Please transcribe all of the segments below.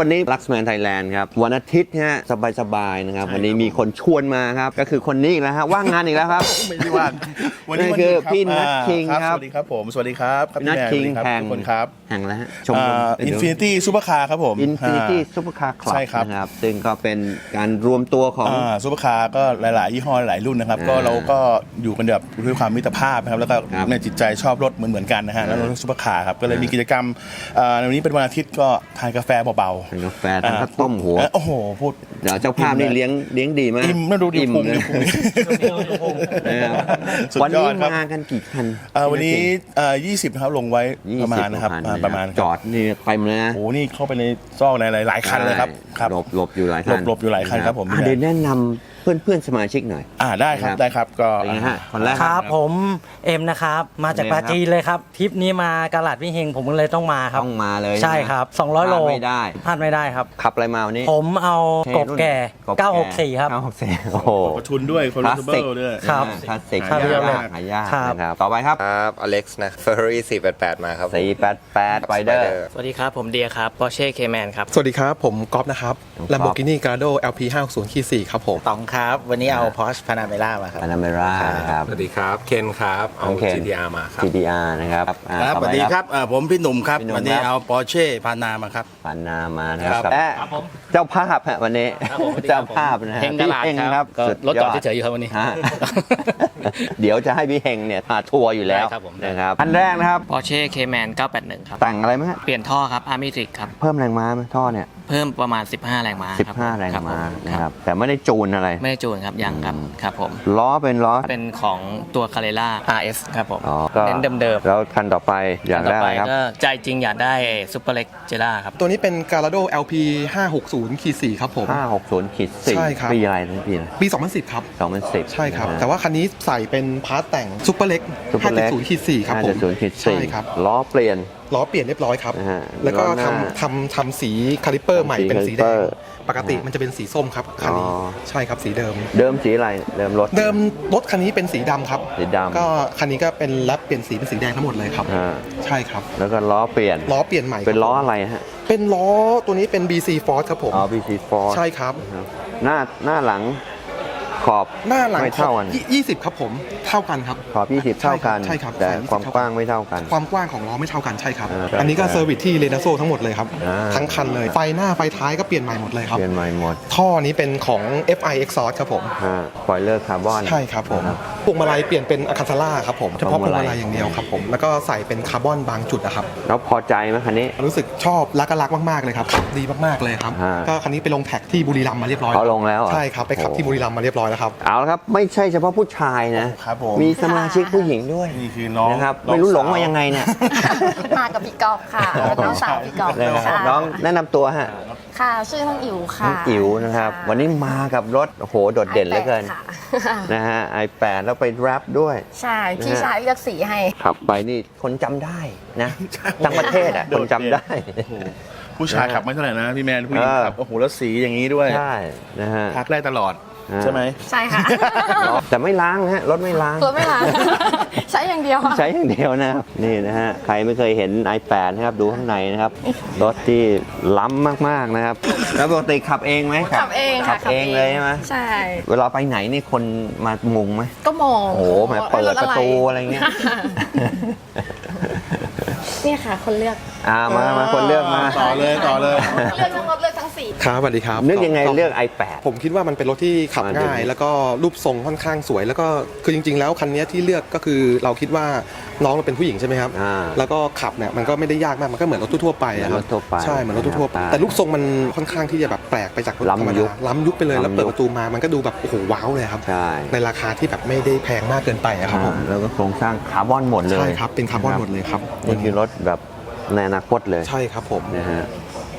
วันนี้ Luxman Thailand ครับ วันอาทิตย์ฮะสบายๆนะครับ วันนี้มีคนชวนมาครับ ก็คือคนนี้อีกแล้วฮะว่างงานอีกแล้วครับ ไม่ได้ว่างวันนี้นั่นวันหคืยุอดรับพี่นัทอ่าคิงครับ สวัสดีครับผม สวัสดีครับครับนัทพี่คิงแมนสวัสดีรับแห่งทุกคนครับแห่งแล้วฮะชมรมอินฟินิตี้ซูเปอร์คาร์ครับผมอินฟินิตี้อ่า ซุปเปอร์คาร์คลับใช่ครับ นะครับ ซึ่งก็เป็นการรวมตัวของ อ่าซูเปอร์คาร์ก็หลาย ๆ ยี่ห้อหลายรุ่นนะครับอ่าก็เราก็อยู่กันแบบด้วยความมิตรภาพนะครับ แล้วก็ครับในจิตใจชอบรถเหมือนเหมือนๆกันนะฮะแล้วอ่ารถซูเปอร์คาร์ครับ ก็เลยมีกิจกรรมอ่าในวันนี้เป็นวันอาทิตย์ก็ทานกาแฟเบาทานกาแฟๆทานข้าวต้มหัว เอ้ยโอ้โหพูด เดี๋ยวเจ้าภาพนี่เลี้ยงเลี้ยงดีมากอิ่มนะดูดิอิ่มพุงเลยดิพุงนะครับสุดวันยอนี้ดครับ มากันกี่คันเอ่อวันนี้เอ่อ20นะครับลงไว้ยี่ประมาสิณนะครับกว่อ่าคัประมาณจอดนี่เต็มเลยนะโอ้โหนี่เข้าไปในซอกในหลายๆคันเลยครับครับ หลบหลบอยู่หลายคันหลบหลบอยู่หลายคันครับผม อะเดี๋ยวแนะนำ เพื่อนเพื่อนๆสมาชิกหน่อย อ่าได้ครับครับได้ครับก็เป็นไงฮะคนแรก ครับผมเอ็มนะครับมาจากเป็นไงปาครับจีนเลยครับทริปนี้มากาลาดวิเฮงผมก็เลยต้องมาครับต้องมาเลยใช่ครับ 200 โลพลาดไม่ได้ พลาดไม่ได้ครับ ขับอะไรมาวันนี้ ผมเอากบแก่กบแก่964 ครับ964โอ้โหประทุนด้วยคอนคลาเทสเบิสิกลด้วย ครับคลาสสิกครัหาบยากหายากครับ นะครับต่อไปครับครับอเล็กซ์นะ Ferrari 488 มาครับ488 Spider สวัสดีครับ ผมเดียครับ Porsche Cayman ครับ สวัสดีครับ ผมก๊อฟนะครับ น้องก๊อฟ Lamborghini Gallardo LP 560 4ครับผม ตองครับ วันนี้เอา Porsche Panamera มาครับ p a n a m e r a นะครับ สวัสดีครับ เคนครับ เอา น้องเคน GTR มาครับ GTR นะครับอ่าครับต่อสวัสไปดีครับเอ่อผมพี่หนุ่มครับพี่หนุ่มวันนี้ครับ เอา Porsche พานามาครับ ปันนามานะครับครับและเจ้าภาพฮะวันนี้ครับผมสวัสดีคเจ้ารับภาพนะฮะเฮงตลาดพี่เฮงครับก็สุรถจอดเฉยๆอยู่ครับวันนี้ฮะ เดี๋ยวจะให้พี่เฮงเนี่ยพาทัวร์อยู่แล้วได้ครับผมนะครับอันแรกนะครับ Porsche Cayman 981 ครับ แต่งอะไรไหมฮะเปลี่ยนท่อครับ Army Trick ครับ เพิ่มแรงม้าไหมท่อเนี่ย เพิ่มประมาณ 15 แรงม้าครับ15 แรงม้าคนะครัรับบแต่ไม่ได้จูนอะไร ไม่ได้จูนครับยังครับครับผมล้อเป็นล้อเป็นของตัว Carrera RS ครับผมอ๋อก็เน้นเดิมแล้วคันต่อไปอๆยากต่ได้ออะไปไรครับก็ใจจริงอยากได้ Super Leg Jera ครับ ตัวนี้เป็น Gallardo LP 560 4ครับผม 560ขีดสี่ใช่ครับปีอะไรนะปีอะไรปี 2010 ครับ 2010 ใช่ครับนะฮะแต่ว่าคันนี้ใส่เป็นพาร์ทแต่งซุปเปอร์เล็ก Super Leg 5.0 4ครับผม5.0ขีดใช่สี่ครับล้อเปลี่ยน ล้อเปลี่ยนเรียบร้อยครับนะฮะแล้วก็ล้อหน้าทำทำทำสีคาลิปเปอร์ใหม่สีเป็นสีแดง caliper ปกติมันจะเป็นสีส้มครับคันนี้อ๋อ ใช่ครับสีเดิม เดิมสีอะไรเดิมรถ เดิมรถคันนี้เป็นสีดำครับสีดำก็คันนี้ก็เป็นแรปเปลี่ยนสีเป็นสีแดงทั้งหมดเลยครับฮะใช่ครับแล้วก็ล้อเปลี่ยนล้อเปลี่ยนใหม่ครับเป็นล้ออะไรฮะเป็นล้อตัวนี้เป็น BC Force ครับผมอ๋อ BC Ford ใช่ครับนะครับหน้าหน้าหลัง ขอบหน้าหลังไม่เท่ากัน ยี่สิบครับผมเท่ากันครับขอบ 20 เท่ากันใช่ครับแต่ใช่ครับความกว้างไม่เท่ากัน ความกว้างของล้อไม่เท่ากันใช่ครับ อ่าครับอันนี้ก็เซอร์วิสที่เรนาโซทั้งหมดเลยครับ อ่า ทั้งคันเลยไฟหน้าไฟท้ายก็เปลี่ยนใหม่หมดเลยครับ เปลี่ยนใหม่หมดท่อนี้เป็นของ FI Exhaust ครับผมฮะสปอยเลอร์คาร์บอน ใช่ครับผมพวงมาลัยเปลี่ยนเป็นอะคาทาร่าครับผมเฉพาะพวงมาลัยอย่างเดียวครับผมแล้วก็ใส่เป็นคาร์บอนบางจุดนะครับ แล้วพอใจไหมคันนี้ รู้สึกชอบรักก็รักมากๆเลยครับขับดีมากๆเลยครับ อ่าก็คันนี้ไปลงแท็กที่บุรีรัมย์มาเรียบร้อยเขาลงแล้วเหรอใช่ครับไปขับที่บุรีรัมย์มาเรียบร้อยแล้วครับ เอาละครับไม่ใช่เฉพาะผู้ชายนะครับผมมีสมาชิกผู้หญิงด้วยนี่คือน้องนะครับน้องไม่รู้หลงสาวมายังไงเนี่ยมากับพี่กอฟค่ะเป็นน้องสาวพี่กอฟเลยนะครับค่ะน้องแนะนำตัวฮะค่ะชื่อน้องอิ๋วค่ะน้องอิ๋วนะครับวันนี้มากับรถโอ้โหโดดเด่นเหลือเกินค่ะนะฮะ i8 แล้วไปแรปด้วย ใช่พี่ชายเลือกสีให้ขับไปนี่คนจำได้นะทั้งประเทศอะคนจำได้ โอ้โหผู้ชายขับไม่เท่าไหร่นะพี่แมนผู้หญิงเออขับโอ้โหแล้วสีอย่างนี้ด้วยใช่นะฮะ ทักได้ตลอดอ่า ใช่ไหม ใช่ค่ะแต่ไม่ล้างนะฮะรถไม่ล้าง รถไม่ล้างใช้อย่างเดียวค่ะ ใช้อย่างเดียวนะครับนี่นะฮะใครไม่เคยเห็น i8 นะครับดูข้างในนะครับรถที่ล้ำมากๆนะครับ แล้วปกติขับเองไหมขับเองค่ะขับเองเลยใช่ไหมใช่ เวลาไปไหนนี่คนมางงไหมก็มองโอ้โหแหมเปิดประตูอะไรเงี้ย เนี่ยค่ะ คนเลือกอ่ามามาคนเลือกมาต่อเลยต่อเลย เลือกทั้งรถเลือกทั้งสีครับสวัสดีครับนึกยังไงเลือก i8 ผมคิดว่ามันเป็นรถที่ขับอ่าเดี๋ยวง่าย แล้วก็รูปทรงค่อนข้างสวย แล้วก็คือจริง ๆ แล้วคันนี้ที่เลือกก็คือเราคิดว่าน้องเราเป็นผู้หญิงใช่ไหมครับ อ่าแล้วก็ขับเนี่ยมันก็ไม่ได้ยากมากมันก็เหมือนรถทั่วๆไปอะคเหมืรัอนรถทั่วไปใช่เหมือนรถทั่วๆไปครับแต่รูปทรงมันค่อนข้างที่จะแบบแปลกไปจากรถธรรมล้ำยุดาคล้ำยุคไปเลยแล้วล้ำยุค เปิดประตูมามันก็ดูแบบโอ้โหว้าวเลยครับใช่ในราคาที่แบบไม่ได้แพงมากเกินไปอะครับผมอ่าแล้วก็โครงสร้างคาร์บอนหมดเลยใช่ครับเป็นคาร์บอนหมดเลยครับ นี่คือรถแบบ ในอนาคตเลยใช่ครับผมนะฮะ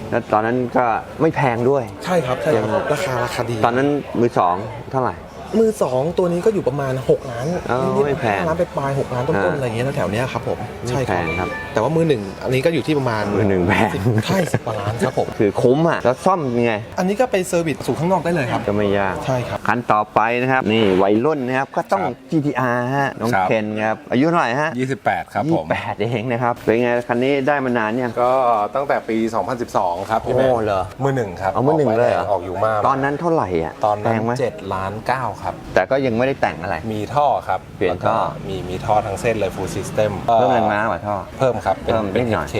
แล้วตอนนั้นก็ไม่แพงด้วย ใช่ครับใช่ครับยังราคาราคาดี ตอนนั้นมือสองเท่าไหร่ มือสองตัวนี้ก็อยู่ประมาณ 6 ล้านอ๋อนิดๆไม่แพงห้าล้านไปปลายๆ6ล้านต้นอ่าๆอะไรอย่างเงี้ยแถวๆเนี้ยครับผมไม่ใช่แพงครับแต่ว่ามือหนึ่งอันนี้ก็อยู่ที่ประมาณมือหนึ่งแพง สิบใช่สิบกว่าล้านครับผมคือคุ้มอะแล้วซ่อมยังไง อันนี้ก็ไปเซอร์วิสสู่ข้างนอกได้เลยครับ ก็ไม่ยาก ใช่ครับ คันต่อไปนะครับ นี่วัยรุ่นนะครับ ก็ต้อง ครับ GTR ฮะน้องครับ เคนครับ อายุเท่าไหร่ฮะ28 ครับผมแปดเองนะครับ เป็นไงคันนี้ได้มานานยัง ก็ตั้งแต่ปี 2012 ครับพี่แม่โอ้เหรอมือหนึ่งครับเอามือหนึ่งเลยเหรอ ออกอยู่มากตอนนั้นเท่าไหร่อะตอนแพนั้นงไหม 7ล้าน9ครับ แต่ก็ยังไม่ได้แต่งอะไร มีท่อครับเปลี่ยนท่อ แวก็มีมีท่อทั้งเส้นเลย full system เพิ่มแรงม้าว่ะท่อ เพิ่มครับ เป็นเพิ่มเป็น นิดหน่อย HK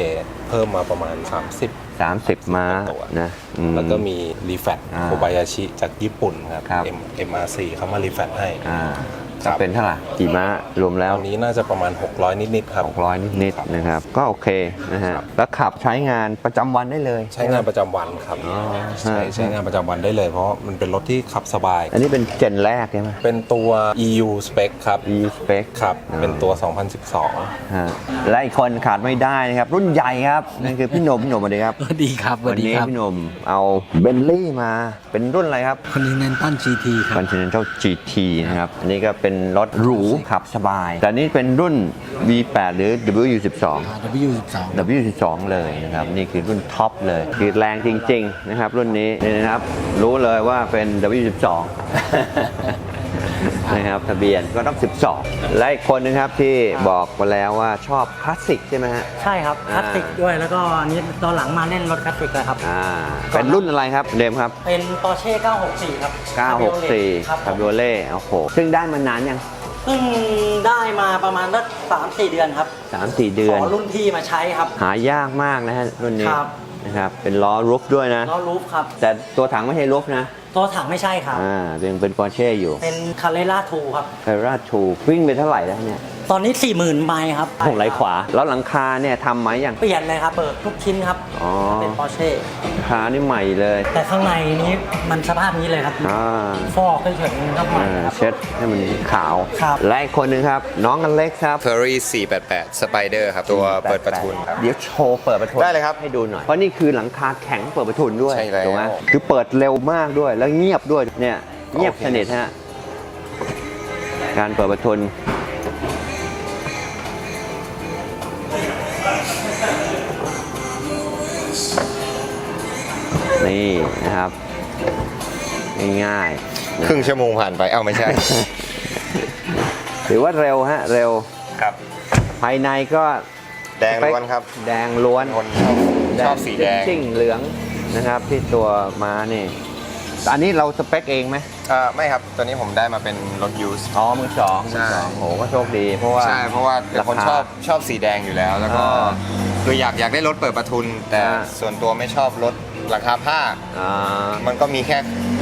เพิ่มมาประมาณ 30 30 ม้าตัวนะอืแล้วก็มีรีแฟตอ่าโคบายาชิจากญี่ปุ่นครับ ครับ M MR4 เขามารีแฟตให้ อ่าครั ก็บเป็นเท่าไหร่กี่ม้ารวมแล้วตอนนี้น่าจะประมาณ 600 นิดๆครับ 600 นิดครับๆนะครับ ก็โอเคนะฮะครับแล้วขับใช้งานประจำวันได้เลย ใช้งานประจำวันครับอ๋อใช่ใช้งานประจำวันได้เลยเพราะมันเป็นรถที่ขับสบาย อันนี้เป็นเจนแรกใช่ไหมเป็นตัว EU spec ครับ e spec ครับ เป็นตัว 2012ฮะและอีกคนขาดไม่ได้นะครับ รุ่นใหญ่ครับนั่นคือพี่หนมพี่หนมสวัสดีครับสวัสดีครับสวัวัสดีนี้ครับพี่หนมเอาเบนลี่มาเป็นรุ่นอะไรครับคนนี้เน้นตั้น GT ครับ Continental GT นะครับ อันนี้ก็เป็นรถหรูขับสบาย แต่นี่เป็นรุ่น V8 หรือ W12 W12 W12 เลยนะครับ นี่คือรุ่นท็อปเลยคือแรงจริง ๆ นะครับ รุ่นนี้นี่นะครับ รู้เลยว่าเป็น W12 นะครับทะเบียนก็ต้อง 12 และอีกคนนึงครับที่บอกมาแล้วว่าชอบคลาสสิกใช่ไหมฮะ ใช่ครับคอ่าลาสสิกด้วยแล้วก็อันนี้ตอนหลังมาเล่นรถคลาสสิกเลยครับ อ่า เป็นรุ่นอะไรครับเดมครับ เป็น Porsche 964 ครับ 964 ครับคาบิโอเล่โอ้โหซึ่งได้มานานยังเพิ่งได้มาประมาณสักสามสี่เดือนครับ3-4เดืขอนอรุ่นพี่มาใช้ครับ หายากมากนะฮะรุ่นนี้ครับนะครับเป็นล้อรูฟด้วยนะล้อรูฟครับ แต่ตัวถังไม่ใช่รูฟนะตัวถังไม่ใช่ครับ อ่ายังเป็นปอร์เช่อยู่เป็นคาเ e ล่าทูครับ ไคราชูวิ่งไปเท่าไหร่แล้วเนี่ยตอนนี้ 40,000ไมล์ครับโอ้ไหลขวา แล้วหลังคาเนี่ยทำไหมอย่างเปลี่ยนเลยครับ เปิดทุกชิ้นครับ อ๋อ เป็น Porsche หลังคานี่ใหม่เลยแต่ข้างในนี้มันสภาพนี้เลยครับ อ่าฟอกเฉยๆครับใหม่อ่าครับ เช็ดให้มันขาว ครับ และอีกคนหนึงครับ น้องกันเล็กครับ Ferrari 488 Spider ครับ ตัวเปิดประทุนครับ เดี๋ยวโชว์เปิดประทุนได้เลยครับให้ดูหน่อย เพราะนี่คือหลังคาแข็งเปิดประทุนด้วยใช่แล้ว ถูกไหมคือเปิดเร็วมากด้วยแล้วเงียบด้วยเนี่ยเงียบโอเคสนิทฮะการเปิดประทุนนี่นะครับง่ายๆนะครึ่งชั่วโมงผ่านไปเอ้าไม่ใช่ถือว่าเร็วฮะเร็วครับ ภายในก็แดงล้วนครับ แดงล้วนคนชอบชอบสีแดงจิ้งๆเหลืองนะครับที่ตัวม้านี่ อันนี้เราสเปคเองไหมอ่าไม่ครับตัวนี้ผมได้มาเป็นรถยูส อ๋อมือสองมือสองโหก็โชคดี เพราะว่า ใช่เพราะว่าเป็นคนราคาชอบชอบสีแดงอยู่แล้ว แล้วก็อ่าคืออยากอยากได้รถเปิดประทุน แต่อ่า ส่วนตัวไม่ชอบรถราคาผ้า อ่า มันก็มีแค่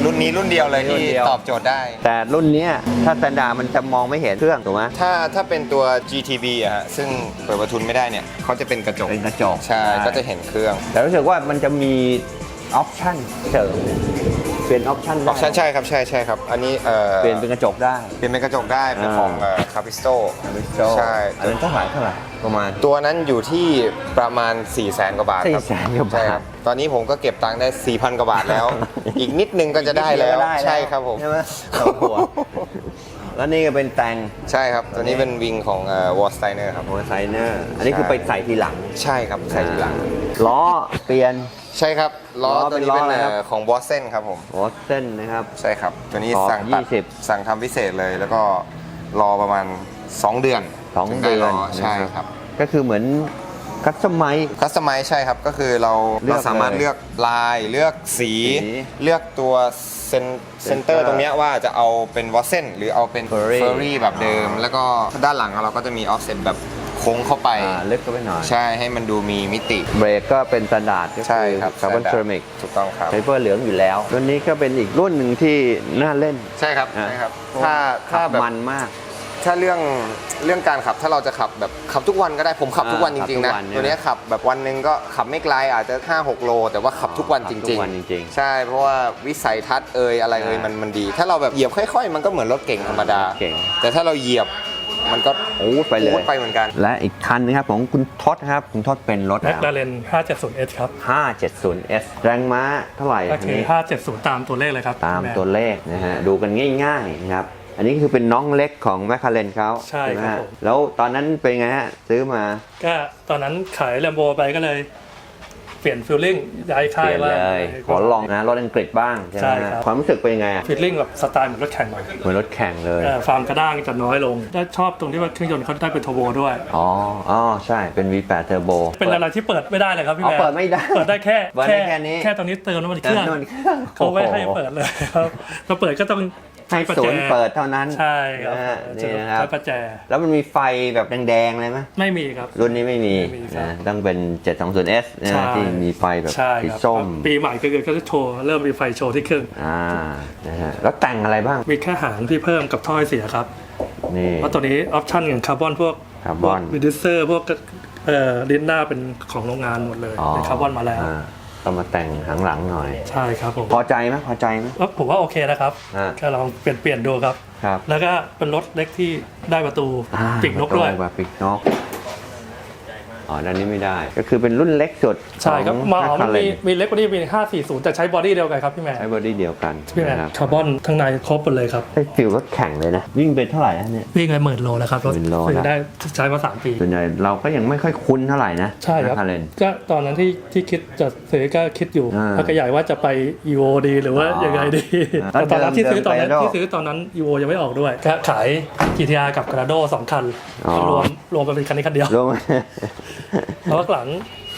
รุ่นนี้รุ่นเดียวเลยรุ่นที่เดียว ตอบโจทย์ได้ แต่รุ่นเนี้ยถ้าสแตนดาร์ดมันจะมองไม่เห็นเครื่องถูกไหมถ้าถ้าเป็นตัว GTB อะฮะซึ่งเปิดประทุนไม่ได้เนี่ยเขาจะเป็นกระจกเป็นกระจกใช่ก็จะเห็นเครื่อง แต่รู้สึกว่ามันจะมีออปชั่นเสริม เปลี่ยนออปชั่นอได้อปชั่นใช่ครับใช่ใช่ครับ อันนี้เอ่อเปลี่ยนเป็นกระจกได้ เปลี่ยนเป็นกระจกได้เป็นอ่าของคาปิสโตใช่ อันนั้นเท่าไหร่เท่าไหร่ประมาณ ตัวนั้นอยู่ที่ประมาณ 4 0 0แสนกว่าบาทครับ400,000กว่าบาทใช่ครับตอนนี้ผมก็เก็บตังค์ได้ 4,000 กว่าบาทแล้ว อีกนิดนึงก็จะได้แล้ว ใช่ครับผม ใช่ไหมสองหัว แล้วนี่ก็เป็นแตงใช่ครับ ตัวนี้เป็นวิงของวอลสไตเนอร์ครับหัวไซเนอร์ อันนี้คือไปใส่ทีหลังใช่ครับใส่ทีหลัง ล้อเปลี่ยน ใช่ครับล้อล้อตัวนี้เป็นล้อเป็นอะไรครับ เอ่อของบอสเซนครับผมหัวเส้นนะครับ ใช่ครับ ตัวนี้ขอบสั่งตัด20สั่งทำพิเศษเลย แล้วก็รอประมาณ 2 เดือนสองถึเดืไอนล้ใช่ครับ ก็คือเหมือนคัสตอมไม คัสตอมไมใช่ครับก็คือเราเลือกเราสามารถเลยเลือกลายเลือกสี สีเลือกตัวเซนเซนเตอร์ตรงเนี้ยว่าจะเอาเป็นวอสเซนหรือเอาเป็น Furry เฟอร์รี่แบบเดิม แล้วก็ด้านหลังเราก็จะมีออฟเซตแบบ โค้งเข้าไปอ่าลึกก็ไปหน่อย ใช่ให้มันดูมีมิติ เบรกก็เป็นสแตนดาร์ดก็ใช่คือครับคาร์บอน standard เซรามิกถูกต้องครับ ไฟเบอร์เหลืองอยู่แล้วรุ่นนี้ก็เป็นอีกรุ่นหนึ่งที่น่าเล่นใช่ครับอะใช่ครับถ้าถ้าขับแบบ มันมาก ถ้าเรื่องเรื่องการขับถ้าเราจะขับแบบขับทุกวันก็ได้ผมขับทุกวันจอ่าริงๆนะขับทุกวันเนี่ยตัวเนี้ยขับแบบวันหนึ่งก็ขับไม่ไกลอาจจะ 5-6 โล แต่ว่าขับทุกวันขับจทุริกงวันจริงๆใช่เพราะว่าวิสัยทัศน์เอ่ยอะไรเอ่ยอ่ามัมันมันดี ถ้าเราแบบเหยียบค่อย ๆ มันก็เหมือนรถเก่งธรรมดารถเก่งแต่ถ้าเราเหยียบ มันก็โอ้ไปเลยพูดไปเหมือนกัน และอีกคันนะครับของคุณทศครับ คุณทศเป็นรถแมคลาเรน 570S ครับ 570S แรงม้าเท่าไหร่ก็อันคือนี้570 ตามตัวเลขเลยครับ ตามแตัวเลขนะฮะดูกันง่ายๆนะครับอันนี้คือเป็นน้องเล็กของแมคคาเรนเขาใช่ไหมครับฮะผมแล้วตอนนั้นเป็นไงฮะซื้อมา ก็ตอนนั้นขายแลมโบไปก็เลย เปลี่ยนฟิลลิ่งย้ายเปค่ายลี่ยนว่าเลยขอลองนะรถอังกฤษบ้างใช่ไหมใช่ฮะครับ ความรู้สึกเป็นยังไงอะฟิลลิ่งแบบสไตล์เหมือนรถแข่งหน่อยเหมือนรถแข่งเลยเอ่อความกระด้างจะน้อยลงได้ชอบตรงที่ว่าเครื่องยนต์เขาได้เป็นโทโบด้วย อ๋ออ๋อใช่เป็น V8 Turbo เป็นอะไรที่เปิดไม่ได้เลยครับพี่อ๋อแม่เปิดไม่ได้เปิดได้แค่เปิดได้แค่นี้ แค่ตรงนี้เติมน้ำมันเคเติมรื่องน้ำมันเครื่อง เขาไม่ให้โอ้โหเปิดเลยครับถ้าเปิดก็ต้อง ให้ประศูแจนย์เปิดเท่านั้นใช่ครับนะฮะจะนี่นะครับ ใช้ประแจ แล้วมันมีไฟแบบแดงๆเลยไหมไม่มีครับ รุ่นนี้ไม่มีไม่มีครับนะต้องเป็น 720S นะใช่ฮะที่มีไฟแบบใช่สีครับส้มปีใหม่ก็คือก็จะโชว์เริ่มมีไฟโชว์ที่เครื่อง อ่านะฮะแล้วแต่งอะไรบ้าง มีแค่หางที่เพิ่มกับถ้อยเสียครับ นี่ เพราะตัวนี้ออปชั่นอย่างคาร์บอนพวกคาร์บอน วิดิเซอร์พวกเอ่อลิ้นหน้าเป็นของโรงงานหมดเลยเป็นคาร์บอนมาแล้ว อ่ ต้องมาแต่งหางหลังหน่อย ใช่ครับผมพอใจไหมพอใจไหม แล้วผมว่าโอเคนะครับอ่าแค่ลองเปลี่ยนเปลี่ยนดูครับ ครับแล้วก็เป็นรถเล็กที่ได้ประตูอ่าปีกนกด้วย แบบปีกนก อ๋อด้านนี้ไม่ได้ ก็คือเป็นรุ่นเล็กสุดใช่ครับของมาอ๋อมัน McLaren มีมีเล็กกว่านี้มี 540 แต่ใช้บอดี้เดียวกันครับพี่แม่ใช้บอดี้เดียวกันพี่แม่นะครับคาร์บอนข้างในครบหมดเลยครับได้ฟิลรถแข่งเลยนะ วิ่งไปเท่าไหร่นะเนี่ยวิ่งไปหมื่นโลแล้วครับรถหมื่นโลซื้อแล้วได้ใช้มาสามปีส่วนใหญ่เราก็ยังไม่ค่อยคุ้นเท่าไหร่นะใช่ครับคาเรนก็ตอนนั้นที่ที่คิดจะซื้อก็คิดอยู่อ่าพักใหญ่ว่าจะไป EVO ดีหรือว่าอ๋อยังไงดีแล้วแต่ตอนนั้นที่ซื้อตอนนั้นเดิมๆที่ซื้อตอนนั้น EVO ยังไม่ออกด้วยก็ขาย GTR กับ Grado สองคันอ๋อรวมรวมไปเป็นคันนี้คันเดียวรู้ไหมแล้วหลัง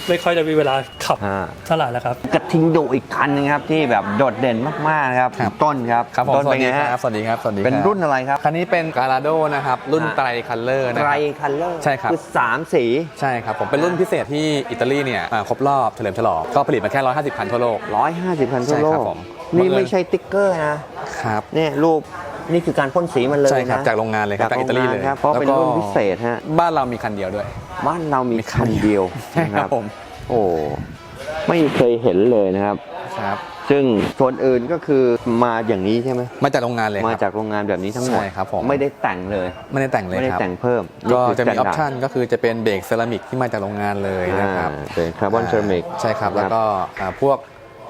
ไม่ค่อยจะมีเวลาขับอ่า เท่าไหร่แล้วครับ กระทิงดุอีกคันนึงครับที่แบบโดดเด่นมากๆนะครับครับ ต้นครับครับผมต้นสวัเป็สนดีไงคฮะรับสวัสดีครับสวัสดีเป็นคบรุ่นอะไรครับ คันนี้เป็นการาโดนะครับ รุ่นอ่า ไตรคัลเลอร์นะไตครรับ คันเลอร์ใช่ครับ คือสามสี ใช่ครับ ผมเป็นรุ่นพิเศษที่อิตาลีเนี่ยอ่าครบรอบเฉลิมฉลองก็ผลิตมาแค่ 150 คันทั่วโลก 150 คันทั่วใช่โลครักบผม นี่บังเอิญไม่ใช่ติ๊กเกอร์นะ ครับ เนี่ยรูป นี่คือการพ่นสีมันเลยใช่ครับนะจากโรงงานเลยครับจากอิตาลีเลย โงงนครับเพราะเป็นแล้วก็รุ่นพิเศษฮะบ้านเรามีคันเดียวด้วย บ้านเรามีคันเดียวใช่ครับนะผม โอ้ไม่เคยเห็นเลยนะครับ ครับ ซึ่งส่วนอื่นก็คือมาอย่างนี้ใช่ไหมมาจากโรงงานเลยคมารับ จากโรงงานแบบนี้ทั้งหมดใช่ครับผม ไม่ได้แต่งเลย ไม่ได้แต่งเลยไม่ได้ครับ แต่งเพิ่มก็จะมีออปนี่คืชันก็คือจะเป็นเบรกเซรามิกที่มาจากโรงงานเลย standard นะครับอ่าเป็นคาร์บอนเซรามิก ใช่ครับ แล้วก็อ่าพวก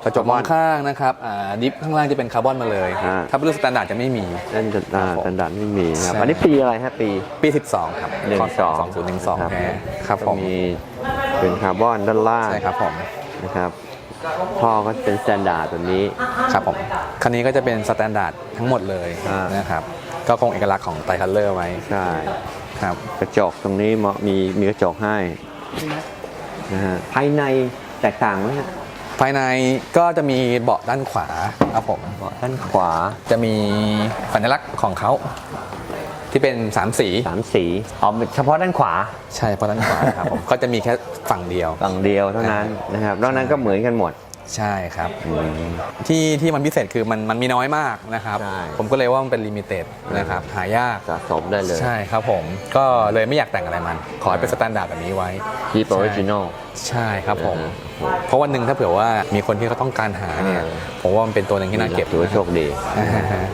กระจกมองข้างนะครับอ่าดิฟข้างล่างจะเป็นคาร์บอนมาเลย อ่า ถ้าเป็นรุ่นสแตนดาร์ดจะไม่มี นั่นจะอ่าครับผมสันดานไม่มีนะครับใช่อันนี้ปีอะไรฮะปี ปี 12 ครับหนึ่งสองสองศูนย์หนึ่งสองแท้ครับผก็มมีเป็นคาร์บอนด้านล่างใช่ครับผมนะครับท่อก็เป็นสแตนดาร์ดแบบนี้ ครับผมคันนี้ก็จะเป็นสแตนดาร์ดทั้งหมดเลยอ่าน นะครับก็คงเอกลักษณ์ของไตรคัลเลอร์ไว้ใช่ครับ กระจกตรงนี้เหมาะมีมีกระจกให้นะฮะภายในแตกต่างไหมฮะ ภายในก็จะมีเบาะด้านขวาครับผมเบาะด้านขวาจะมีสัญลักษณ์ของเขาที่เป็นสามสี สามสีอ๋อเฉพาะด้านขวาใช่เพราะด้านขวาครับผม ก็จะมีแค่ฝั่งเดียว ฝั่งเดียวเท่านั้นนะครับนอกนั้นก็เหมือนกันหมดใช่ครับ อืม ที่ที่มันพิเศษคือมันมันมีน้อยมากนะครับ ใช่ ผมก็เลยว่ามันเป็นลิมิเต็ดนะครับหายาก สะสมได้เลยใช่ครับผมก็เลยไม่อยากแต่งอะไรมัน ขอให้เป็นสแตนดาร์ดแบบนี้ไว้ ที่ออริจินอล ใช่ครับผมอ่าเพราะวันหนึ่งถ้าเผื่อว่ามีคนที่เขาต้องการหาเนี่ยอ่าผมว่ามันเป็นตัวหนึ่งที่น่าเก็บถือว่าโชคดี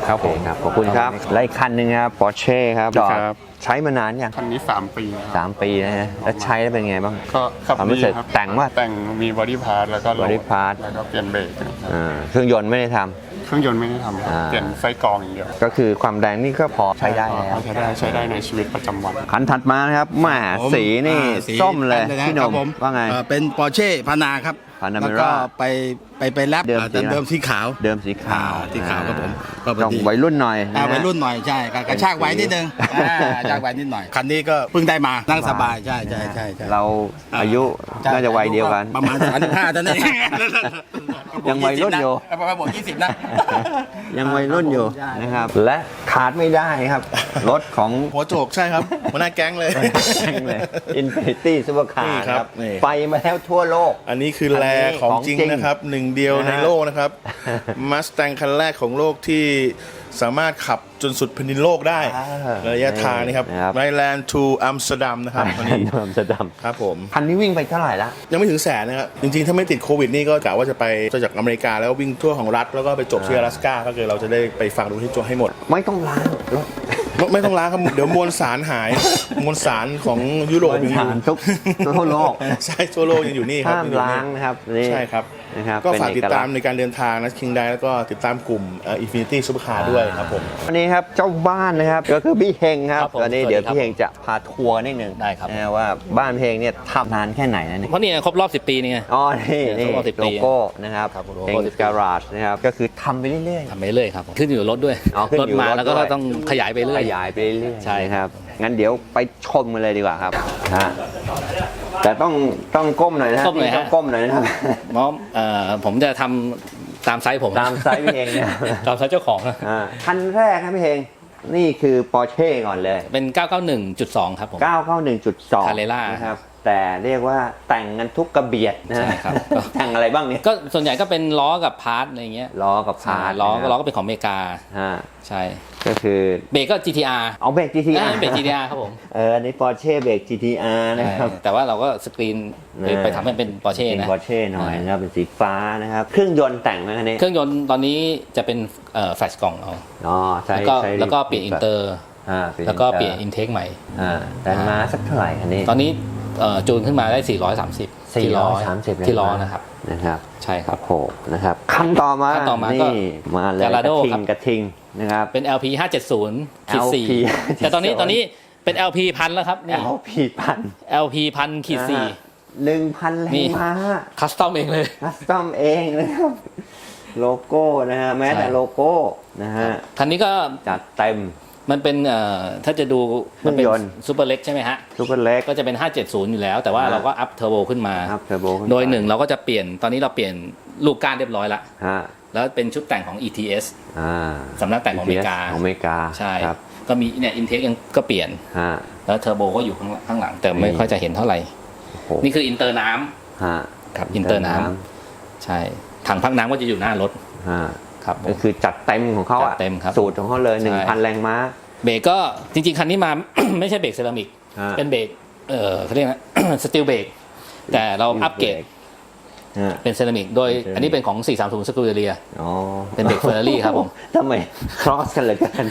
ครับผมครับขอบคุณครับและอีกคันหนึ่งครับปอร์เช่ครับจอดครับใช้มานานยังคันนี้ 3 ปีนะครับสามปีนะฮะแล้วใช้แล้วเป็นไงบ้างก็ขับความรู้ดีสึกครับแต่งว่าแต่งมีบอดี้พาร์ทแล้วก็โหลด body part แล้วก็เปลี่ยนเบรกนะครับอ่าเครื่องยนต์ไม่ได้ทำ เครื่องยนต์ไม่ได้ทำครับอ่า เปลี่ยนไส้กรองอย่างเดียวก็คือความแรงนี่ก็พอใช้ได้แล้ว ใช้ได้ใช้ได้ในชีวิตประจำวัน คันถัดมานะครับแหมผมสีนี่อ่าสีส้มเลย แป้นพี่หนครัมบผมว่าไง เอ่อเป็นปอร์เช่พานาครับ Panamera แล้วก็ไปไปไปแรปเดิมอ่าสีอะไร เดิมสีขาวเดิมสีขาวอ่าสีขาวครับผมก็พอดีต้องวัยรุ่นหน่อยะอ่าฮะ วัยรุ่นหน่อยใช่กระชากไว้นิดนึงอ่ากระชากไว้นิดหน่อย คันนี้ก็เพิ่งได้มานั่งสบายใช่ใช่ใช่ใช่ เราอายุใช่น่าจะวัยเดียวกัน ประมาณสามสิบห้าเท่านั้นเองยังวัยรุ่นอยู่ ประมาณบวกยี่สิบนะ ยังวัยรุ่นอยู่ใช่ นะครับ และขาดไม่ได้ครับ รถของหัวโจกใช่ครับหัวหน้าแก๊งเลย อินฟินิตี้ซูเปอร์คานี่ร์ครับครับ นี่ ไปมาแล้วทั่วโลก อันนี้คือแลง ของจริง นะครับหนึ่งเดียว นะฮะ ในโลกนะครับมาส t ต n งคันแรกของโลกที่สามารถขับจนสุดแผ่นดินโลกได้ อ่า ระยะทางนี่ครับ นะครับ ไนแลนด์ทูอัมสเตอร์ดัมนะครับวันนี้ อัมสเตอร์ดัม ครับผม คันนี้วิ่งไปเท่าไหร่ละ ยังไม่ถึงแสนนะครับ จริงๆ ถ้าไม่ติดโควิดนี่ก็กะว่าจะไปจากอเมริกาแล้ววิ่งทั่วของรัฐ แล้วก็ไปจบที่阿拉斯ก้าก็คือเราจะได้ไปฟังดูที่จบให้หมด ไม่ต้องล้างรถ ไม่ไม่ต้องล้างครับเดี๋ยวมวลสารหาย มวลสารของยุโรปยังอยู่มวลสารทุกทั่วโลก ใช่ทั่วโลกยังอยู่นี่ครับห้ามยังอยู่ล้างนี่นะครับนี่ ใช่ครับ นะครับก็เป็นฝากเอติดกลัตากมษณ์ในการเดินทางนะคิงไดแล้วก็ติดตามกลุ่มเอินฟินิตี้ซุปเปอร์คาร์ด้วยครับผมวันนี้ครับเจ้าบ้านนะครับก็คือพี่เฮงครับครับผมวันนี้สวัสดีเดี๋ยวครับพี่เฮงจะพาทัวร์นิดหนึ่งได้ครับนะว่าบ้านพี่เฮงเนี่ยทำนานแค่ไหนแล้วเนี่ยเพราะนี่ครบรอบ 10 ปีนี่ไงอ๋อนี่นี่ครบรอบ10โลปีโก้นะครับครับโลเฮโก้ง10ปีการาจนะครับก็คือทำไปเรื่อยทำไปเรื่อยครับขึ้นอยู่กับรถด้วยอ๋อขึ้นรถอยู่มากับรถแล้วก็ด้วยต้องขยายไปๆเรื่อยขยายไปเรื่อยๆใช่ครับงั้นเดี๋ยวไปชมกันเลยดีกว่าครับฮะ แต่ต้องต้องก้มหน่อยนะก้มหน่อยพี่ฮะ ต้องก้มหน่อยนะครับเพราะเอ่อผมจะทำตามไซส์ผมตามไซส์พี่เฮงเนี่ยตามไซส์เจ้าของอ่าคันแรกครับพี่เฮงนี่คือปอร์เช่ก่อนเลย เป็น 991.2 ครับผม991.2 Carrera นะครับ แต่เรียกว่าแต่งกันทุกกระเบียดนะใช่ครับ แต่งอะไรบ้างเนี่ยก็ส่วนใหญ่ก็เป็นล้อกับพาร์ทอะไรเงี้ยล้อกับพาร์ทล้อนะครับล้อก็เป็นของอเมริกา ฮะใช่ ก็คือเบรกก็ GTR เอาเบรก GTR อ่าเบรก GTR ครับผม เอออันนี้ปอร์เช่เบรก GTR นะครับใช่แต่ว่าเราก็สกรีนไปอ่าไปทำให้เป็นปอร์เช่เป็นนะปอร์เช่หน่อยนะครับเป็นสีฟ้านะครับ เครื่องยนต์แต่งไหมคันนี้ เครื่องยนต์ตอนนี้จะเป็นแฟลชกล่องเอาอ๋อใช้แล้วก็ใช้แล้วก็เปลี่ยนอินเตอร์อ่าเปลี่ยนแล้วก็เปลี่ยนอิอินนเทคใหม่อ่าแต่มาสักเท่าไหร่คันนี้ ตอนนี้เอ่อจูนขึ้นมาได้ 430ที่ล้อ430ที่ล้อนะครับ นะครับใช่คครัรับบผมนะครับคันต่อมาคันต่อมาก็นี่มาเลยก Gallardo ระทิงครับกระทิงนะครับเป็น LP 570ขีด LP 4แต่ตอนนี้ตอนนี้เป็น LP พันแล้วครับนี่ LP พัน LP พันขีดสี่หนึ่งพันแรนี่งม้าคัสตอมเองเลยคัสตอมเองนะครับโลโก้นะฮะแม้แต่ใช่โลโก้นะฮะคันนี้ก็จัดเต็ม มันเป็นเอ่อถ้าจะดูมัเป็นเครื่องยนต์ ซูเปอร์เล็กใช่ไหมฮะ ซูเปอร์เล็ก ก็จะเป็น 570 อยู่แล้ว แต่ว่าอ่า เราก็อัพเทอร์โบขึ้นมา ครับเทอร์โบโดยหนึ่งเราก็จะเปลี่ยนตอนนี้เราเปลี่ยนลูกก้านเรียบร้อยละ ฮะแล้วเป็นชุดแต่งของ ETS อ่าสำนักแต่งของอเมริกา ของอเมริกาใช่ ครับก็มีเนี่ยอินเทคยังก็เปลี่ยน ฮะ แล้วเทอร์โบก็อยู่ข้างข้างหลัง แต่ไม่นี่ ค่อยจะเห็นเท่าไหร่ โอ้โหนี่คืออินเตอร์น้ำฮะครับอินเตอร์น้ำใช่ถังพักน้ำก็จะอยู่หน้ารถ ฮะ ครับผมก็คือจัดเต็มของเขาจัอะดเต็มครับสูตรของเขาเลยใช่ 1,000แรงม้า เบรกก็จริง ๆ คันนี้มา ไม่ใช่เบรกเซรามิกฮะเป็นเบรกเออเขาเรียกนะ สตีลเบรกแต่เราอัปเกรดฮะเป็นเซรามิกโดยเป็นเซรามิก อันนี้เป็นของ 430สกูเรีย อ๋อเป็นเบรก Ferrari ครับผม ทำไม cross กันเหลือเกิน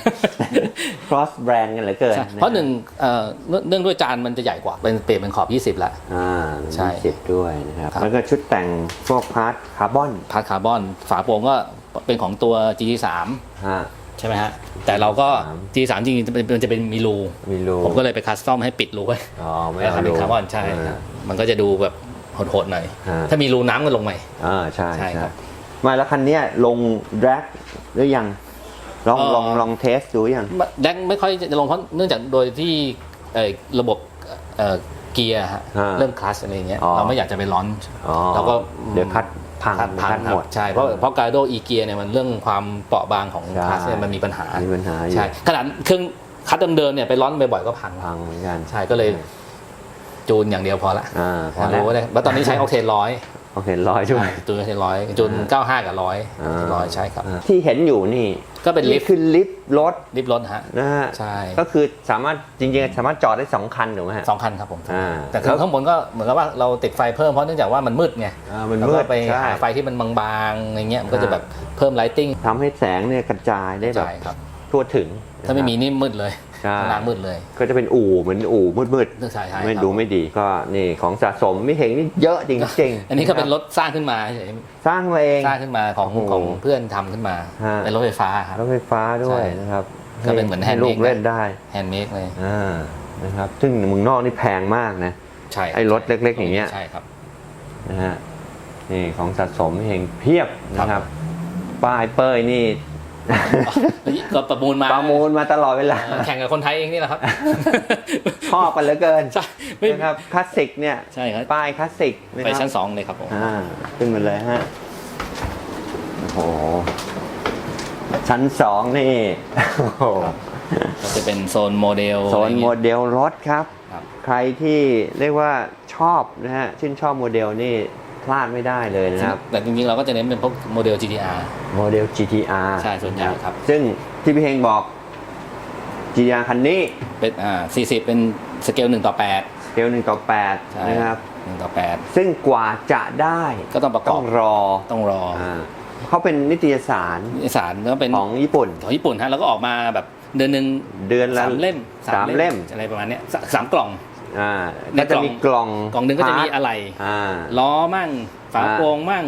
cross brand กันเหลือเกินเพราะหนึ่งเอ่อเนื่องเนื่องด้วยจานมันจะใหญ่กว่า เป็นเปลี่ยนเป็นขอบ 20ละ อ่าใช่สิบด้วยนะครับ ครับ แล้วก็ชุดแต่งพวกพาร์ทคาร์บอน พาร์ทคาร์บอน ฝาโปร่งก็ เป็นของตัว GT3 ฮะ ใช่ไหมฮะ แต่เราก็ GT3 จริงๆมันจะเป็นมีรูมีรูผมก็เลยไปคัสตอมให้ปิดรูไว้อ๋อไม่แล้วเอาทำเป็รูนคาร์บอนใช่อ่ามันก็จะดูแบบโหดๆหน่อย ฮะ ถ้ามีรูน้ำก็ลงใหม่ อ่าใช่ใช่ใช่ครับไมาแล้วคันเนี้ยลงแดร็กหรือยังลองเอ่อ ลองลองเทสดูยังแดงไม่ค่อยจะลงเพราะเนื่องจากโดยที่เอ่อระบบเอ่อเกียร์ฮะอ่าเริ่มคลัสอะไรเงี้ยอ๋อเราไม่อยากจะไปร้อนอ๋อเราก็ เดี๋ยวคัด พังคัดพังคัดครัหบมดใช่เพราะเพราะการโดอีเกียร์เนี่ยมันเรื่องความเปราะบางของใช่คลัสเนี่ยมันมีปัญหามีปัญหาอยู่ใช่ขนาดเครื่องคัดเดิมๆเนี่ยไปร้อนบ่อยๆก็พังพังเหมือนกันใช่ก็เลยจูนอย่างเดียวพอละอ่าพอพอแล้วรู้เลยแล้วตอนนี้ใช้โอเทนร้อย โอเคร้อยด้วยจูนโอเทนร้อยจูน95กับร้อยร้อยใช่ครับอ่าที่เห็นอยู่นี่ก็เป็นลิฟต์คือลิฟต์รถลิฟต์รถฮะนะฮะใช่ก็คือสามารถจริงๆสามารถจอดได้สองคันถูกไหมฮะสองคันครับผมอ่าแต่คือข้างบนก็เหมือนกับว่าเราติดไฟเพิ่มเพราะเนื่องจากว่ามันมืดไงอ่ามันแล้วมืก็ดไปใช่หาไฟที่มันบางๆอะไรเงี้ยมันก็จะอ่าแบบเพิ่มไลติ้งทำให้แสงเนี่ยกระจายได้แบบใช่ครับทั่วถึงถ้าไม่มีนี่มืดเลย ใช่ ข้างล่างมืดเลยก็จะเป็นอู่เหมือนอู่มืดใช่ใช่ๆไม่ครับดูไม่ดีก็นี่ของสะสมไม่เห็นนี่เยอะจริงๆอันนี้ก็เป็นคบรถสร้างขึ้นมาเฉยสร้างมาเอง สร้างขึ้นมาของโอ้โหของเพื่อนทำขึ้นมา ฮะ เป็นรถไฟฟ้าครับ รถไฟฟ้าด้วยใช่นะครับก็เป็นเหมือนให้ handmade ลูกเล่นได้แฮนด์เมดเลย อ่านะครับซึ่งเมืองนอกนี่แพงมากนะ ใช่ไอ้รถเล็กๆอย่างเงี้ย ใช่ครับ นะฮะนี่ของสะสมเองเพียบนะคครัรับบป้ายเป้ยนี่ ก็ประมูลมาประมูลมาตลอดเวลาเออแข่งกับคนไทยเองนี่แหละครับชอบกันเหลือเกินใช่ไม่นะครับคลาสสิกเนี่ยใช่ครับป้ายคลาสสิกะไปครับชั้นสองเลยครับผมอ่าขึ้นมาเลยฮะโอ้โหชั้นสองนี่โอ้โหก็จะเป็นโซนโมเดลโซนอะไรโมเงี้ยเดลรถครับครับ ใครที่เรียกว่าชอบนะฮะชื่นชอบโมเดลนี่ พลาดไม่ได้เลยนะครับ แต่จริงๆ เราก็จะเน้นเป็นพวกโมเดล GTR โมเดล GTR ใช่ส่วนใหญ่ครับ ซึ่งที่พี่เฮงบอก GTR คันนี้เป็นอ่า40 เป็นสเกล1ต่อ8สเกลหนึ่งต่อแปดใช่นะครับ1ต่อซึ่งกว่าจะได้ก็ต้องประกอบต้องรอ8ต้องรออ่าเขาเป็นนิตยสารนิสสารก็เป็นของญี่ปุ่นของญี่ปุ่นฮะแล้วก็ออกมาแบบเดือนหนึ่งเดือนละสามเล่มสามเล่มอะไรประมาณเนี้ยสสามกล่อง อ่าในก็จะมีกล่องกล่องหนึ่งก็จะมีพาร์ทอะไรอ่าล้อมั่งฝาอ่าโปรงมั่ง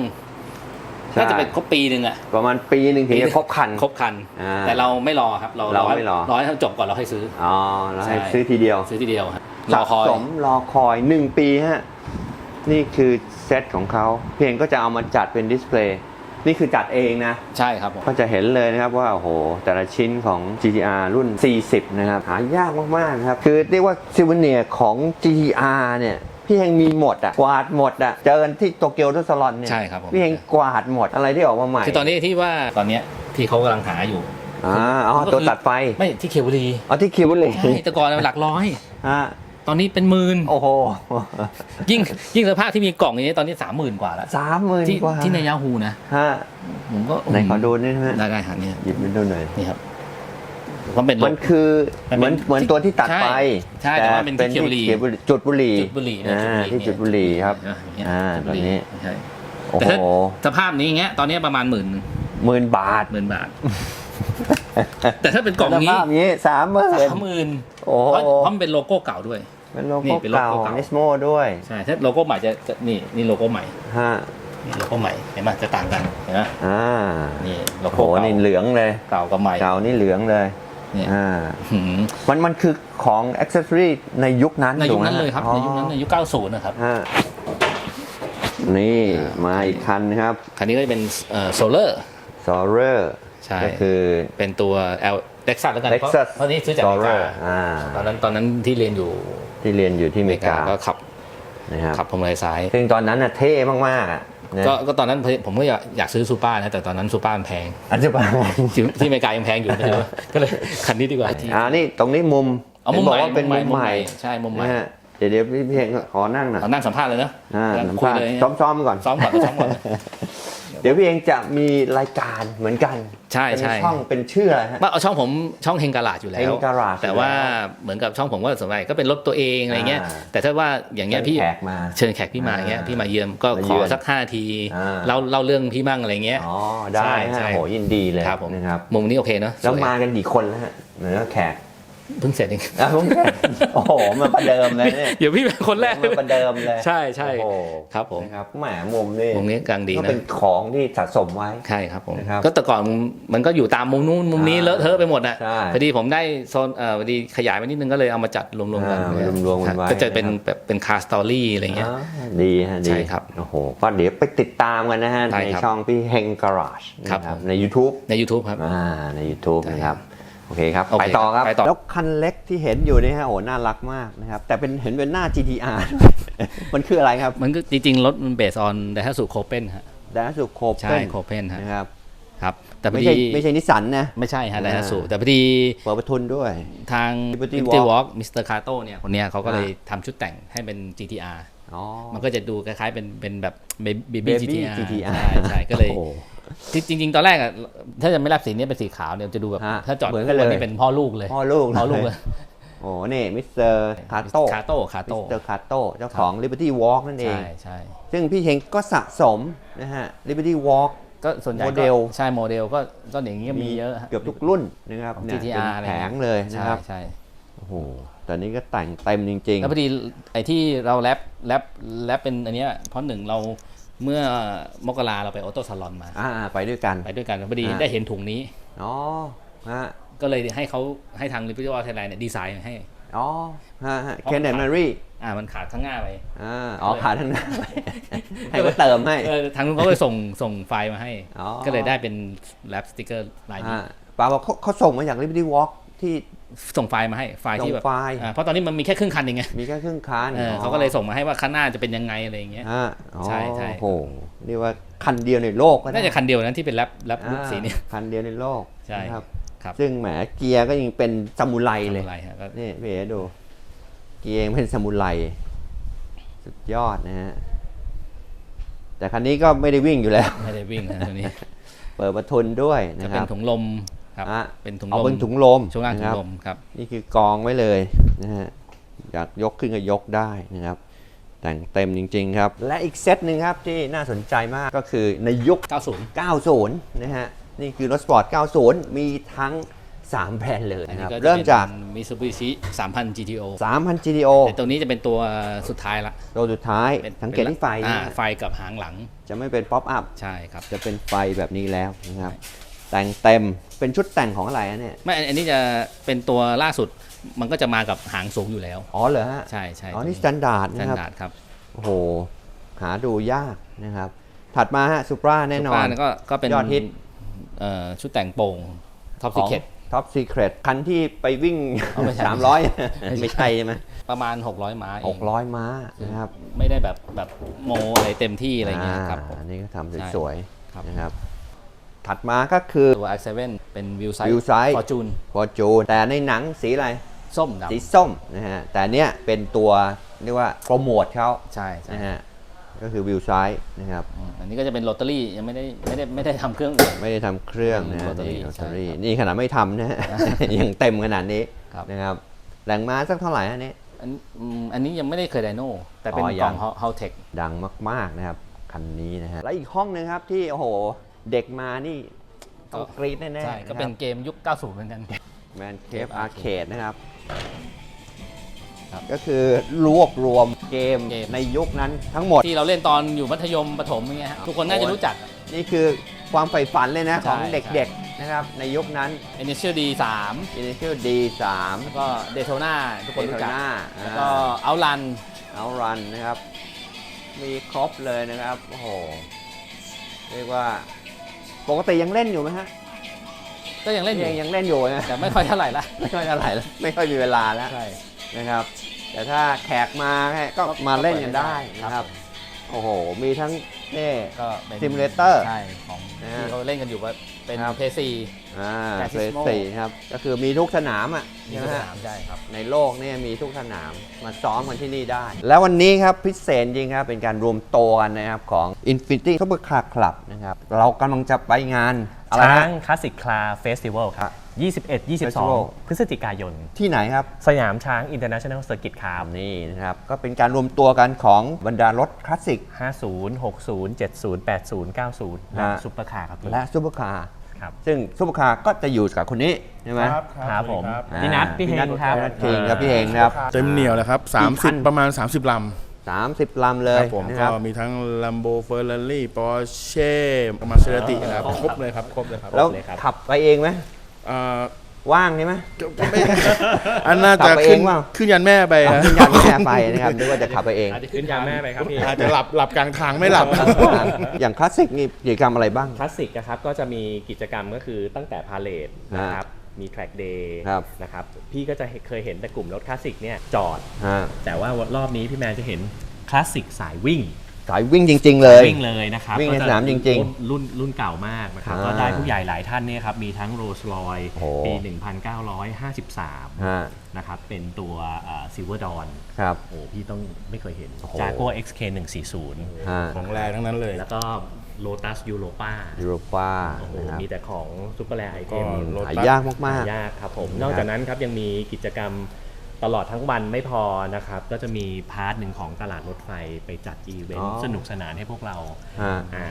ใช่น่าจะเป็นครบปีหนึ่งอะประมาณปีหนึ่งถึงจะครบคันครบคันอ่าแต่เราไม่รอครับ เราเราไม่รอรอให้เขาจบก่อนเราค่อยซื้ออ๋อแล้วให้ใช่ซื้อทีเดียว ซื้อทีเดียวครับรสะอคอยสมรอคอยหนึ่งปีฮะนี่คือเซตของเขาเพียงก็จะเอามาจัดเป็นดิสเพลย์ นี่คือจัดเองนะ ใช่ครับผมก็จะเห็นเลยนะครับว่าโอ้โห แต่ละชิ้นของ GTR รุ่น 40 นะครับ หายากมากๆนะครับ คือเรียกว่าซิวเนียของ GTR เนี่ยพี่เฮงมีหมดอะกวาดหมดอะเจอกันที่โตเกียวทุสลอนเนี่ยใช่ครับผมพี่เฮงกวาดหมดอะไรที่ออกมาใหม่คือตอนนี้ที่ว่าตอนเนี้ยที่เขากำลังหาอยู่อ่าอ๋อก็คือตัวตัดไฟไม่ที่เคเบิลีอ๋อที่คิวเลยใช่แต่ก่อนหลักร้อยฮะ ตอนนี้เป็นหมื่นโอ้โหยิ่งยิ่งสภาพที่มีกล่องอย่างนี้ตอนนี้สามหมื่นกว่าแล้วสามหมื่นที่กว่าที่ในยาฮูนะฮะผมก็ไหนขอดูนี่ฮะได้ได้ฮะเนี่ยหยิบมาดูหน่อยนี่ครับมันเป็นรถมันคือมันเป็นเหมือนเหมือนตัวที่ตัดใช่ไปใช่แต่ว่าเป็นที่ที่เขียวบุหรี่จุดบุหรี่จุดบุหรี่นะอ่าที่จุดบุหรี่ครับเนี่ยอ่าจุดตบุอนหรี่นี้ใช่โอ้แต่โหถ้าสภาพนี้อย่างเงี้ยตอนนี้ประมาณหมื่นหมื่นบาทหมื่นบาท แต่ถ้าเป็นกล่องนี้สภาพนี้สามหมื่นสามหมื่นโอ้เพโหราะเพราะมันเป็นโลโก้เก่าด้วย เป็นโลนี่โก้เป็นโลเก่าโก้ของเก่า นิสโมด้วยใช่ถ้าโลโก้ใหม่จะจะนี่นี่โลโก้ใหม่ฮะนี่โลโก้ใหม่เห็นไหมจะต่างกันเห็นไหมอ่านี่โลโอ้โหโก้เก่านี่เหลืองเลยเก่ากับใหม่เก่านี่เหลืองเลยเนี่ย อ่าหืมมันมันคือของอ็อกเซสซอรี่ในยุคนั้นในยุคถูกไหมนั้นเลยครับอ๋อในยุคนั้นในยุค 90 นะครับ ฮะนี่มาอีกคันนะครับคันนี้ก็จะเป็นโซเลอร์ ซอเรอร์ใช่ ก็คือ เป็นตัว L Lexus แล้วกัน เพราะ Lexus เพราะนี่ซื้อจากอเมริกา Explorer อ่า ตอนนั้นตอนนั้นที่เรียนอยู่ ที่เรียนอยู่ที่ออเมเมริริกากาก็ขับนะครับขับพวงมาลัยซ้ายซึ่งตอนนั้นน่ะเท่มากๆอะนะก็ก็ตอนนั้นผมก็อยากอยากซื้อซูเปอร์นะแต่ตอนนั้นซูเปอร์มันแพงอันจะไปที่ที่อเมริกายังแพงอยู่นะก็เลยคันนี้ดีกว่าอ่านี่ตรงนี้มุมเอามุมห็นบใหอกม่ว่าเป็นมุมใหม่ใช่มุมใหม่นะฮะ เดี๋ยวเดี๋ยวพี่เพียงขอนั่งหน่อยเรานั่งสัมภาษณ์เลยเนอะอ่านั่งสัมคุยภาษณ์เลยซ้อมๆก่อน ซ้อมก่อนซ้อมก่อน เดี๋ยวพี่เองจะมีรายการเหมือนกันใช่เป็นใช่ ช่องเป็นชื่ออะไรฮะ ว่าเอาช่องผมช่องเฮงกาลาดอยู่แล้ว เฮงการาดแต่ว่าอยู่แล้วเหมือนกับช่องผมก็ส่วนใหญ่ก็เป็นรถตัวเองอะไรเงี้ย อ่า แต่ถ้าว่าอย่างเงี้ยพี่เชิญแขกมา เชิญแขกพี่มาอย่างเงี้ยอ่าพี่มาเยี่ยมก็มาขเยืออนสักห้าทีอ่า เล่าเล่าเรื่องพี่มั่งอะไรเงี้ย อ๋อได้ใช่ฮะใช่โหยินดีเลยครับผม นะครับ มุมนี้โอเคเนอะแล้วสยมากันกี่คนแล้วฮะเหมือนกับแขก เพิ่งเสร็จเองอะผมแขกโอ้โหมาประเดิมเลยเนี่ยเดี๋ยวพี่เป็นคนแรกมาประเดิมเลยใช่ใช่โอ้โหครับผมนะครับแหมมุมนี่มุมนี้กลางดีก็นะเป็นของที่สะสมไว้ใช่ครับผมนะครับก็แต่ก่อนมันก็อยู่ตามมุมนู้นมุมนี้อ่าเลอะเทอะไปหมดอะใช่พอดีผมได้โซนเอ่อพอดีขยายไปนิดนึงก็เลยเอามาจัดรวมๆกันอ่ามารวมๆกันไว้ก็จะเป็นนะครับแบบเป็นคาสตอรี่อะไรเงี้ยอ่าดีฮะดีใช่ครับโอ้โหก็เดี๋ยวไปติดตามกันนะฮะได้ในครับช่องพี่เฮงการาชครับนะครับผมใน YouTube ใน YouTube ครับอ่าใน YouTube ใช่นะครับ โอเคครับ โอเคไปต่อครับ ไปต่อ แล้วคันเล็กที่เห็นอยู่นี่ฮะโอ้น่ารักมากนะครับ แต่เป็นเห็นเป็นหน้า GTR ด้วยมันคืออะไรครับมันก็จริงๆ รถมันเบสออนไดฮัตสุโคเปนฮะดาสุโคเปใช่นโคเปนฮะ นะครับ ครับ แต่พอไม่ใช่ดีไม่ใช่นิสสันนะ ไม่ใช่ฮะอ่าไดฮัตสุแต่พอดีเปิดประทุนด้วย ทาง Liberty Liberty Walk Walk มิสเตอร์คาโตเนี่ย คนเนี้ยเขาก็เลยอ่ทำชุดแต่งให้เป็น GTR อ๋อ มันก็จะดูคล้ายๆเป็นเป็นแบบเบ Baby บี้ GTR GTR ใช่ใช่ก็เลยโอ้โห จริงจริงๆตอนแรกอะถ้าจะไม่รับสีนี้เป็นสีขาวเนี่ยจะดูแบบ ฮะถ้าจอดเหมือนกันเลยคู่นี่เป็นพ่อลูกเลยพ่อลูกพ่อลูกเลย โอ้นี่มิสเตอร์คาโต้คาโต้คามิโต้สเตอร์คาโต้เจ้าของ Liberty Walk นั่นเอง ใช่ใช่ซึ่งพี่เฮงก็สะสมนะฮะ Liberty Walk ก็ส่วนใหญ่โมก็เดล ใช่โมเดลก็ก็อย่างนี้ก็มีเยอะฮะ เกือบทุกรุ่นนะครับของเนี่ย GTR เป็นแผงเลยนะใช่ครับใช่ โอ้โหแต่นี้ก็แต่งเต็มจริง แล้วพอดีไอ้ที่เราแรปแรปแรปเป็นอันเนี้ยเพราะหนึ่งเรา เมื่อมกราเราไปออโต้ซาลอนมาๆอ่าไปด้วยกันไปด้วยกันพอดีอ่าได้เห็นถุงนี้อ๋อฮะก็เลยให้เขาให้ทาง Liberty Walk Thailand เนี่ยดีไซน์ให้อ๋อฮะฮะเคนเดนมารีอ่ามันขาดข้างหน้าไปอ่าอ๋อขาทั้งหน้าไปให้เขาเติมให้เออทางนู้นเขาก็ส่งส่งไฟล์มาให้อ๋อก็เลยได้เป็นแรปสติกเกอร์ลายนี้อ่าป้าบอกเขาเขาส่งมาจาก Liberty Walk ที่ส่งไฟล์มาให้ไฟล์ที่แบบส่งไฟล์อ่าเพราะตอนนี้มันมีแค่ครึ่งคันเองไงมีแค่ครึ่งคันเออเขาก็เลยส่งมาให้ว่าข้างหน้าจะเป็นยังไงอะไรอย่างเงี้ยอ่าอ๋อใช่ใช่โอ้โหเรียกว่าคันเดียวในโลกก็ได้น่าจะคันเดียวนั้นที่เป็นแรปแรปอ่าลูกสีเนี่ยคันเดียวในโลกใช่นะครับครับ ซึ่งแหมเกียร์ก็ยังเป็นซามูไรเลยอะไรฮะก็นี่พี่เอ๋ดูเกียร์ยังเป็นซามูไรสุดยอดนะฮะแต่คันนี้ก็ไม่ได้วิ่งอยู่แล้วไม่ได้วิ่งนะตัวนี้ เปิดประทุนด้วยจะนะคเป็รันบถุงลม ครับอะเป็นถุงเอาลมเป็นถุงลมช่วงล่างถุนะคงรับลมครับนี่คือกองไว้เลยนะฮะอยากยกขึ้นก็ยกได้นะครับแต่งเต็มจริง ๆ ครับ และอีกเซตหนึ่งครับที่น่าสนใจมากก็คือในยุค 90 90 นะฮะ นี่คือรถสปอร์ต 90 มีทั้ง 3 แบรนด์เลยอันนะคนี้รับก็เริ่มจากมิซูบิชิ3,000 GTO 3,000 GTO แต่ตัวนี้จะเป็นตัวสุดท้ายละ ตัวสุดท้ายเป็นสังเกตที่ไฟอ่านะไฟกับหางหลัง จะไม่เป็นป๊อปอัพ ใช่ครับ จะเป็นไฟแบบนี้แล้วนะครับ แต่งเต็ม เป็นชุดแต่งของอะไรอะเนี่ยไม่อันอันนี้จะเป็นตัวล่าสุดมันก็จะมากับหางสูงอยู่แล้ว อ๋อเหรอฮะใช่ใช่อ๋อนี่สแตนดาร์ดสแตนะนครับดาร์ดครับโอ้โหหาดูยากนะครับ ถัดมาฮะซูปราแน่นอน Supra ก็ก็เป็นยอดฮิต เอ่อชุดแต่งโป่งท็อปขซิองเคต ท็อปซีเครตคันที่ไปวิ่ง เอาไม่ใช่สามร้อยไม่ไม่ใช่ใช่ใช่ไหมประมาณ 600 ม้าเองหกร้อยม้านะครับไม่ได้แบบแบบโมอะไรเต็มที่อะไรเงี้ยครับผมอันนี้ก็ทำใช่สวยครับ ๆนะครับ ถัดมาก็คือตัว X7 เป็นวิวไซ View Sight ฟอร์จูนฟอร์จูนแต่ในหนังสีอะไร ส้มดสีส้มนะฮะแต่เนี้ยเป็นตัวเรียกว่าโปรโมทเขาำใช่ใช่นะฮะก็คือวิวไซด์นะครับ อืมอันนี้ก็จะเป็นโรตารี่ยังไม่ได้ไม่ได้ไม่ได้ทำเครื่องอื่น ไม่ได้ทำเครื่องนะฮะโรตารี่นี่โรตารี่ใช่ครับนี่ขนาดไม่ทำนะฮะ ยังเต็มขนาดนี้ครับ นะครับแรงม้าสักเท่าไหร่อันนี้อันอืมอันนี้ยังไม่ได้เคยไดโน่แต่เป็นอ๋อกยัล่องงเฮาเทค ดังมาก ๆ นะครับ คันนี้นะฮะ แล้วอีกห้องหนึงครับที่ โอ้โห เด็กมานี่ต้องกรี๊ดแน่ๆใช่ก็เป็นเกมยุค 90 เหมือนกัน แมนเคฟอาร์เคดนะครับ ครับ ก็คือรวบรวมเกมเกม ในยุคนั้นทั้งหมด ที่เราเล่นตอนอยู่มัธยมประถมอย่างเงี้ยฮะทุกคนน่าจะรู้จัก นี่คือความใฝ่ฝันเลยนะใช่ของใช่ เด็กๆนะครับ ในยุคนั้น Initial D Initial D 3แล้วก็ Daytona ทุกคนรู้จัก Daytona แล้วก็ Outrun เอารันนะครับ มีครบเลยนะครับ โอ้โห เรียกว่า ปกติยังเล่นอยู่ไหมฮะก็ยังเล่นอยู่ยังยังเล่นอยู่นะ แต่ไม่ค่อยเท่าไหร่ละไม่ค่อยเท่าไหร่แล้วไม่ค่อยมีเวลาแล้วใช่นะครับ แต่ถ้าแขกมาก็มาเล่นกันได้นะครับ โอ้โห มีทั้งนี่ก็เป็น Simulator ใช่ของนะฮะที่เขาเล่นกันอยู่ว่าเป็นครับเพซี อ่า Gran เฟส Turismo สี่ครับ ก็คือมีทุกสนามอะมีใช่ไหสมฮะนามใช่ครับ ในโลกเนี่ยมีทุกสนามมาซ้อมกันที่นี่ได้ แล้ววันนี้ครับพิเศษจริงครับ เป็นการรวมตัวกันนะครับของ Infinity Super Car Club นะครับ เรากำลังจะไปงานอะไรช้าฮะ งคลาสสิกคลาเฟสติวัลครับ Festival 21 22 พฤศจิกายน ที่ไหนครับ สยามช้าง International Circuit ครับนี่นะครับ ก็เป็นการรวมตัวกันของบรรดารถคลาสสิก 50 60 70 80 90 และฮะ ซุปเปอร์คาร์ครับพี่และซูเปอร์คาร์ ครับ ซึ่งซูเปอร์คาร์ก็จะอยู่กับคนนี้ใช่ไหมครับผมอ่าพี่นัทพี่เฮงครับพี่นัทคิงครับพี่เฮงนะครับ เต็มเหนียวเลยครับกี่คัน30 ประมาณ 30 ลำ30 ลำเลคยรับผมนะคก็รับ มีทั้ง Lambo Ferrari Porsche มาเซราตินะครับ ครบเลยครับ ครบเลยครับแล้วเลยครับ ขับไปเองไหม เอ่อ ว่างใช่ไหม ไม่อันน่าขัจะบไปเอขึ้งนเปล่า ขึ้นยันแม่ไปเอาฮะขึ้นยานแม่ไปนะครับนึกว่าจะขับไปเอง อาจจะขึ้นยาแม่ไปครับพี่อาจจะหลับหลับกลางทางไม่หลับ อย่างคลาสสิกนี่กิจกรรมอะไรบ้าง คลาสสิกนะครับก็จะมีกิจกรรมก็คือตั้งแต่พาเลทนะครับมีแทร็กเดย์ครับ นะครับพี่ก็จะเคยเห็นแต่กลุ่มรถคลาสสิกเนี่ยจอด ฮะ แต่ว่ารอบนี้พี่แมนจะเห็นคลาสสิกสายวิ่ง สายวิ่งจริง ๆ เลย วิ่งเลยนะครับวิ่งในก็ะสนามจริงๆรุ่นรุ่นเก่ามากนะครับอ่าก็ได้ผู้ใหญ่หลายท่านเนี่ยครับมีทั้งโรส s อยโอ้ปีฮะ1953นะครับเป็นตัวซิลเวอร์ดอนครับ โอ้พี่ต้องไม่เคยเห็นโอ้โหจากัว XK 140ฮะของแรงทั้งนั้นเลยแล้วก็ Lotus Europa ยูโรป้าโอ้โหนะครับมีแต่ของซุปเปอร์แรไอเทก็มรถหายากมาก ยากครับผม นอกจากนั้นครับยังมีกิจกรรม ตลอดทั้งวันไม่พอนะครับ ก็จะมีพาร์ทหนึ่งของตลาดรถไฟไปจัดอีเวนต์สนุกสนานให้พวกเราๆฮะอ่า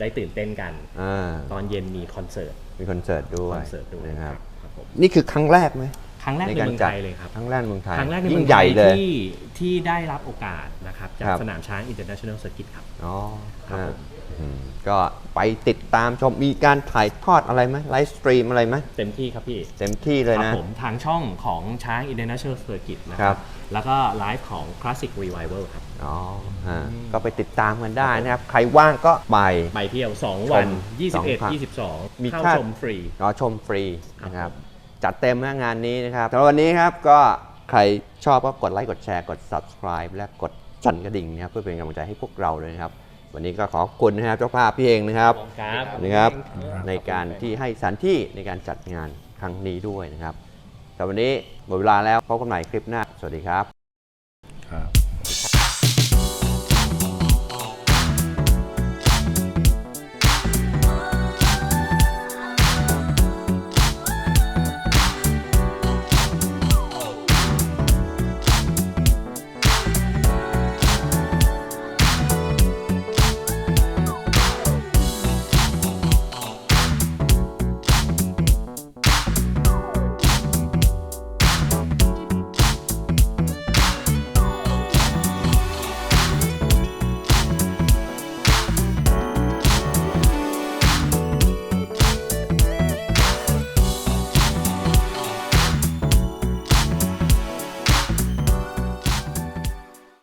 ได้ตื่นเต้นกัน อ่าตอนเย็นมีคอนเสิร์ตมีคอนเสิร์ตด้วคอยนเสิร์ตด้วยนะครับ ครับผมนี่คือครั้งแรกไหมครั้งแรกในการเมืองจัดไทยเลยครับ ครั้งแรกในเมืองไทยครั้งแรกในยิ่เมืงองใหไทญ่ยเลย ที่ที่ได้รับโอกาสนะครับ จากครับ สนามช้าง International Circuit ครับ อ๋อครับฮะผมอืม ก็ไปติดตามชมมีการถ่ายทอดอะไรไหมไลฟ์สตรีมอะไรไหมเต็มที่ครับพี่เต็มที่เลยครันะผมทางช่องของช้าง International Circuit นะคครัรับบแล้วก็ไลฟ์ของ Classic Revival ครับ อ๋อฮะก็ไปติดตามกันได้นะครับ ใครว่างก็ไป ไปเที่ยว 2 วันชมสองพัน21มี22เข้าค่าชมฟรีรอชมฟรีนะครับจัดเต็มนะงานนี้นะครับสำหรับวันนี้ครับก็ใครชอบก็กดไลค์กดแชร์กด subscribe และกดสั่นกระดิ่งนะครับเพื่อเป็นกำลังใจให้พวกเราเลยนะครับ วันนี้ก็ขอบคุณนะครับเจ้าภาพพี่เองนะครับครับนะครับ ในการที่ให้สถานที่ในการจัดงานครั้งนี้ด้วยนะครับแต่วันนี้หมดเวลาแล้วพบกันใหม่คลิปหน้า สวัสดีครับ